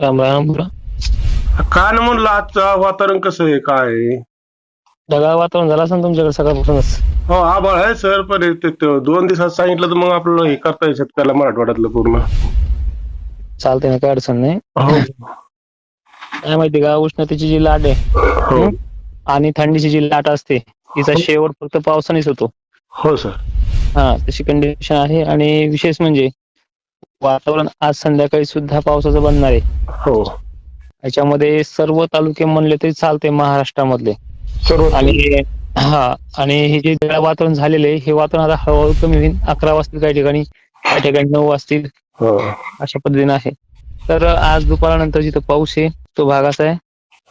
राम राम बोला काय ना म्हणलं आजचं वातावरण कसं आहे काय आहे? ढगाळ वातावरण झालं असं तुमच्याकडे सकाळपासूनच? हो आभाळ आहे सर पण हे ते- ते दोन दिवसात सांगितलं तर मग आपल्याला हे करता येईल शेतकऱ्याला मराठवाड्यातलं पूर्ण. चालते ना काय अडचण नाही. हो. काय माहिती का उष्णतेची जी लाट आहे हो. आणि थंडीची जी लाट असते तिचा शेवट फक्त पावसानेच होतो. हो सर. हा तशी कंडिशन आहे. आणि विशेष म्हणजे वातावरण आज संध्याकाळी सुद्धा पावसाचं बनणार आहे. हो. याच्यामध्ये सर्व तालुके म्हणले तरी चालते महाराष्ट्रामधले. सर्व आणि हा आणि हे जे वातावरण झालेले आहे, हे वातावरण आता हळूहळू कमी होईल. अकरा वाजतील काही ठिकाणी काही ठिकाणी नऊ वाजतील. हो. अशा पद्धतीने आहे. तर आज दुपारानंतर जिथं पाऊस आहे तो भाग असा आहे.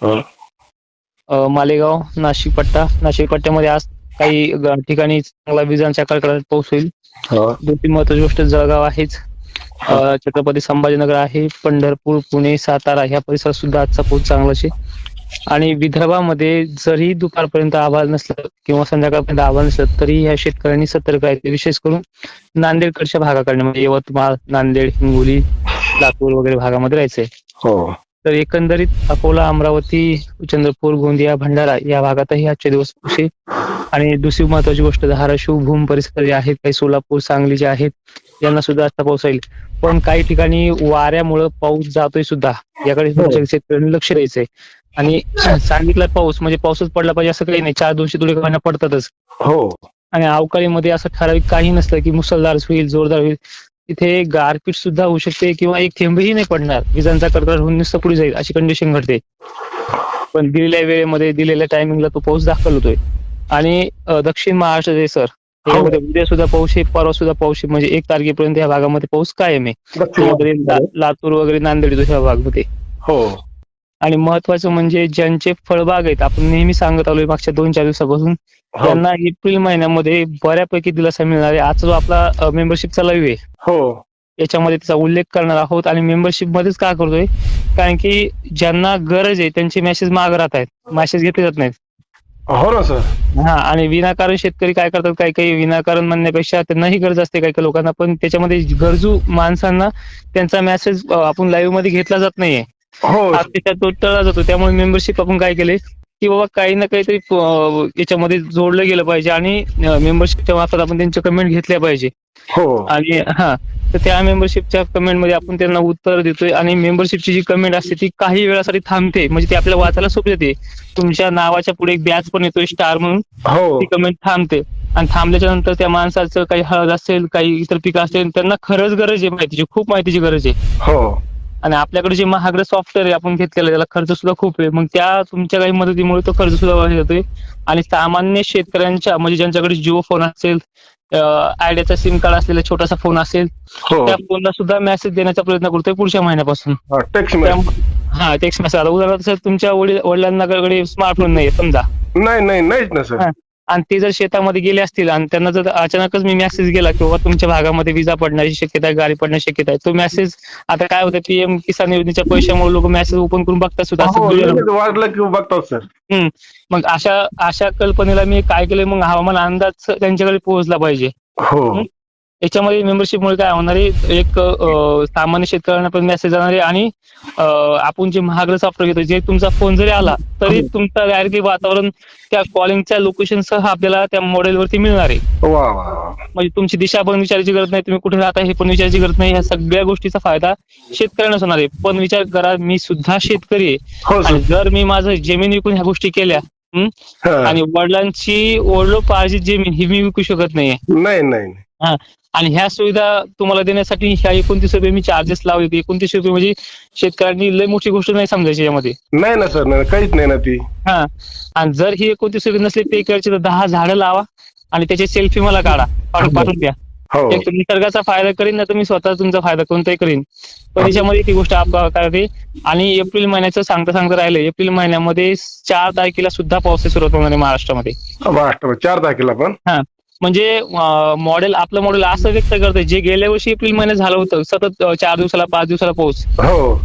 हो. मालेगाव नाशिक पट्टा. नाशिक पट्ट्यामध्ये आज काही ठिकाणी चांगला विजांच्या कडकडाट पाऊस होईल. हो. दोन तीन महत्वाची गोष्ट जळगाव आहेच. छत्रपती संभाजीनगर आहे पंढरपूर पुणे सातारा ह्या परिसरात सुद्धा आजचा पाऊस चांगलाच आहे आणि विदर्भामध्ये जरी दुपारपर्यंत आभाळ नसलं किंवा संध्याकाळपर्यंत आभाळ नसलं तरी ह्या शेतकऱ्यांनी सतर्क आहे विशेष करून नांदेडकडच्या भागाकडे म्हणजे यवतमाळ नांदेड हिंगोली लातूर वगैरे भागामध्ये राहायचंय. हो. तर एकंदरीत अकोला अमरावती चंद्रपूर गोंदिया भंडारा या भागातही आजचे दिवस पाऊस आहे आणि दुसरी महत्वाची गोष्ट धाराशिव भूम परिसर जे आहेत काही सोलापूर सांगली जे आहेत यांना सुद्धा आजचा पाऊस राहील. पण काही ठिकाणी वाऱ्यामुळं पाऊस जातोय सुद्धा. याकडे तुमच्या शेतकऱ्यांनी लक्ष द्यायचंय. आणि सांगितलं पाऊस म्हणजे पाऊसच पडला पाहिजे असं काही नाही. चार दिवशी थोडे महिना पडतातच. हो. आणि अवकाळीमध्ये असं ठराविक काही नसतं की मुसळधार होईल जोरदार होईल. तिथे गारपीट सुद्धा होऊ शकते किंवा एक थेंबही नाही पडणार. विजांचा कडकड होऊन नुसतं पुढे जाईल अशी कंडिशन घडते. पण दिलेल्या वेळेमध्ये दिलेल्या टायमिंगला तो पाऊस दाखल होतोय. आणि दक्षिण महाराष्ट्र जे सर त्यामध्ये उद्या सुद्धा पाऊस आहे परवा सुद्धा पाऊस आहे. म्हणजे एक तारखेपर्यंत या भागामध्ये पाऊस कायम आहे. लातूर वगैरे नांदेड ह्या भागमध्ये. हो. आणि महत्वाचं म्हणजे ज्यांचे फळबाग आहेत आपण नेहमी सांगत आलोय मागच्या दोन चार दिवसापासून हो. त्यांना एप्रिल महिन्यामध्ये बऱ्यापैकी दिलासा मिळणार आहे. आजचा जो आपला मेंबरशिपचा लाईव्ह आहे. हो. याच्यामध्ये त्याचा उल्लेख करणार आहोत आणि मेंबरशिप मध्येच का करतोय? कारण की ज्यांना गरज आहे त्यांचे मेसेज माग राहत आहेत. मेसेज घेतले जात नाहीत. हो ना सर. हा आणि विनाकारण शेतकरी काय करतात? काही काही विनाकारण म्हणण्यापेक्षा त्यांनाही गरज असते काही काही लोकांना. पण त्याच्यामध्ये गरजू माणसांना त्यांचा मेसेज आपण लाईव्हमध्ये घेतला जात नाहीये. हो. त्याच्यात जातो. त्यामुळे मेंबरशिप आपण काय केले? की बाबा काही ना काहीतरी याच्यामध्ये जोडलं गेलं पाहिजे आणि मेंबरशिपच्या मार्फत आपण त्यांच्या कमेंट घेतल्या पाहिजे. हो. आणि हा तर त्या मेंबरशिपच्या कमेंटमध्ये आपण त्यांना उत्तर देतोय आणि मेंबरशिपची जी कमेंट असते ती काही वेळासाठी थांबते. म्हणजे ती आपल्याला वाचायला सोपी जाते. तुमच्या नावाच्या पुढे एक बॅच पण येतोय स्टार म्हणून. हो. ती कमेंट थांबते. आणि थांबल्याच्या नंतर त्या माणसाचं काही हळद असेल काही इतर पिकं असेल त्यांना खरंच गरज आहे माहितीची. खूप माहितीची गरज आहे. हो. आणि आपल्याकडे जे महागडं सॉफ्टवेअर आहे आपण घेतलेलं त्याला खर्च सुद्धा खूप आहे. मग त्या तुमच्या काही मदतीमुळे तो खर्च सुद्धा वाढत जातोय. आणि सामान्य शेतकऱ्यांच्या म्हणजे ज्यांच्याकडे जिओ फोन असेल आयडियाचा सिम कार्ड असलेला छोटासा फोन असेल हो. त्या फोनला सुद्धा मेसेज देण्याचा प्रयत्न करतोय पुढच्या महिन्यापासून. हा टेक्स्ट मेसेज आता उदाहरणार्थ सर तुमच्या वडील वडिलांकडे स्मार्टफोन नाही समजा. नाही नाही नाहीच ना सर. आणि ते जर शेतामध्ये गेले असतील आणि त्यांना जर अचानकच मी मेसेज गेला की बाबा तुमच्या भागामध्ये विजा पडण्याची शक्यता आहे गाडी पडण्याची शक्यता आहे तो मेसेज आता काय होतं पीएम किसान योजनेच्या पैशामुळे लोक मेसेज ओपन करून बघतात सुद्धा असं हो सर मग अशा अशा कल्पनेला मी काय केलं मग हवामान अंदाज त्यांच्याकडे पोहोचला पाहिजे. हो. याच्यामध्ये मेंबरशिपमुळे काय होणार आहे? एक सामान्य शेतकऱ्यांना पण मेसेज जाणार आहे आणि आपण जे महागडं सॉफ्टवेअर घेतो जे तुमचा फोन जरी आला तरी तुमचं डायरेक्टली वातावरण त्या कॉलिंगच्या लोकेशन सह आपल्याला त्या मॉडेलवरती मिळणार आहे. म्हणजे तुमची दिशा पण विचारायची गरज नाही तुम्ही कुठे राहता हे पण विचारायची गरज नाही ह्या सगळ्या गोष्टीचा फायदा शेतकऱ्यांनाच होणार आहे. पण विचार करा मी सुद्धा शेतकरी आहे. हो आणि जर मी माझं जमीन विकून ह्या गोष्टी केल्या हं, हा. आणि वडिलांची ओढलो पाहिजे जमीन ही मी विकू शकत नाहीये. नाही नाही नाही. आणि ह्या सुविधा तुम्हाला देण्यासाठी ह्या एकोणतीस रुपये मी चार्जेस लावले एकोणतीस रुपये म्हणजे शेतकऱ्यांनी लय मोठी गोष्ट नाही समजायची यामध्ये. नाही ना सर नाही काहीच नाही ना ती. हा. आणि जर ही एकोणतीस रुपये नसली पे करायची तर दहा झाडं लावा आणि त्याचे सेल्फी मला काढा. पाठवून पाठवून द्या. हो. एक तर निसर्गाचा फायदा करीन ना तर मी स्वतः तुमचा फायदा कोणताही करीन. पण याच्यामध्ये ती गोष्ट करते आणि एप्रिल महिन्याचं सांगता सांगता राहिलं एप्रिल महिन्यामध्ये चार तारखेला सुद्धा पावसाची सुरुवात होणार आहे महाराष्ट्रामध्ये. महाराष्ट्र चार तारखेला पण? म्हणजे मॉडेल आपलं मॉडेल असं व्यक्त करतं जे गेल्या वर्षी एप्रिल महिन्यात झालं होतं सतत चार दिवसाला पाच दिवसाला पाऊस. हो.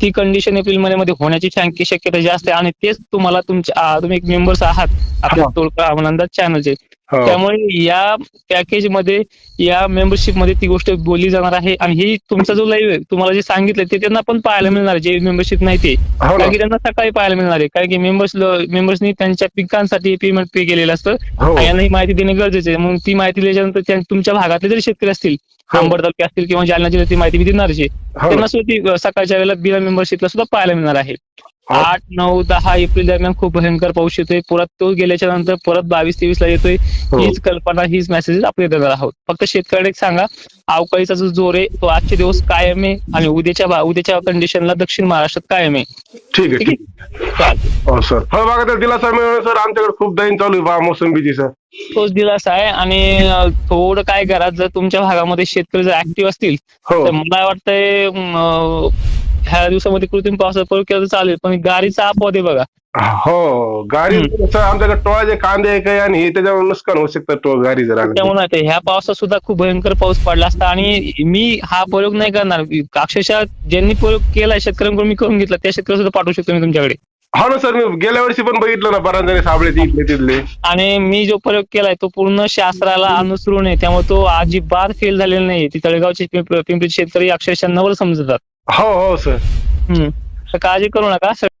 ती कंडिशन एप्रिल महिन्यामध्ये होण्याची शंकी- शक्यता जास्त आहे आणि तेच तुम्हाला तुमच्या तुम्ही एक मेंबर्स आहात. आपल्या. तोडका आनंदात चॅनलचे हो. त्यामुळे या पॅकेजमध्ये या मेंबरशिपमध्ये ती गोष्ट बोलली जाणार आहे. आणि ही तुमचा जो लाईव्ह आहे तुम्हाला जे सांगितलं ते त्यांना पण पाहायला मिळणार आहे, जे मेंबरशिप नाही ते. हो कारण की त्यांना सकाळी पाहायला मिळणार आहे. कारण की मेंबर्स मेंबर्सनी त्यांच्या पिकांसाठी पेमेंट पे केलेलं असतं. हो. यांना ही माहिती देणे गरजेचे आहे. म्हणून ती माहिती दिल्याच्यानंतर तुमच्या भागातले जरी शेतकरी असतील. आंबड तालुके असतील किंवा जालना जिल्ह्यात ती माहिती मी हो. त्यांना सुद्धा सकाळच्या वेळेला बिना मेंबरशिपला सुद्धा पाहायला मिळणार आहे. आठ नऊ दहा एप्रिल दरम्यान खूप भयंकर पाऊस येतोय. परत तो गेल्याच्यानंतर परत बावीस तेवीस ला येतोय. हो. हीच कल्पना हीच मेसेज आपण देणार आहोत. फक्त शेतकऱ्याला एक सांगा अवकाळीचा जो जोर आहे तो आजचे दिवस कायम आहे आणि उद्याच्या उद्याच्या कंडिशनला दक्षिण महाराष्ट्रात कायम आहे. ठीक आहे चालतंय. हो सर. फळबागाचा दिलासा मिळवणं सर. आमच्याकडे खूप दैन चालू आहे. बा मोसंबीची सर. तोच दिलासा आहे आणि थोडं काय करा जर तुमच्या भागामध्ये शेतकरी जर ऍक्टिव्ह असतील हो. तर मला वाटतंय ह्या दिवसामध्ये कृत्रिम पावसाचा प्रयोग केला तर चालेल पण गाडीचा अपवाद आहे बघा. हो गाडी सर आमच्याकडे टोळाचे कांदे आहे काही आणि हे त्याच्यामुळे नुकसान होऊ शकतं टोळ गाडी जर आली त्यामुळे ह्या पावसात सुद्धा खूप भयंकर पाऊस पडला असता आणि मी हा प्रयोग नाही करणार. अक्षरशः ज्यांनी प्रयोग केलाय शेतकऱ्यांकडून मी करून घेतला त्या शेतकरी सुद्धा पाठवू शकतो मी तुमच्याकडे. हो ना सर मी गेल्या वर्षी पण बघितलं ना बऱ्याच जणी साबळे तिथले तिथले. आणि मी जो प्रयोग केलाय तो पूर्ण शास्त्राला अनुसरून आहे. त्यामुळे तो अजिबात फेल झालेला नाही ती तळेगावचे पिंप- पिंपरी शेतकरी अक्षरशः नवर समजतात. हो हो सर हम्म. तर काळजी करू नका.